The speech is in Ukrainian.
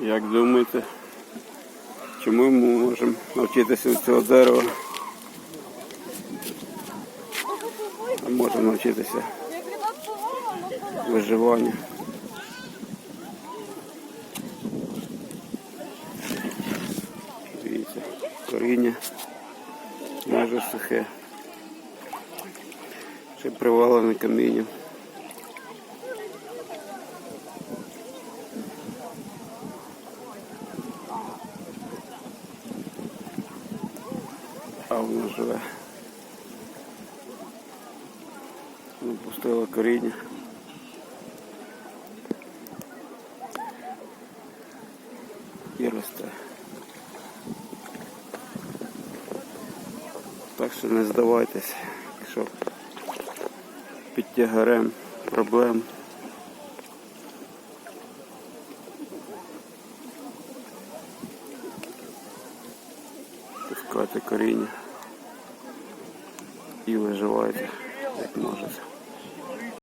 Як думаєте, чому ми можемо навчитися від цього дерева? А можемо навчитися виживанню. Дивіться, коріння майже сухе. Ще привалене камінням. А воно живе. Ну, пустило коріння. І росте. Так що не здавайтесь, якщо під тягарем проблем. Пускайте коріння і виживайте, як можете.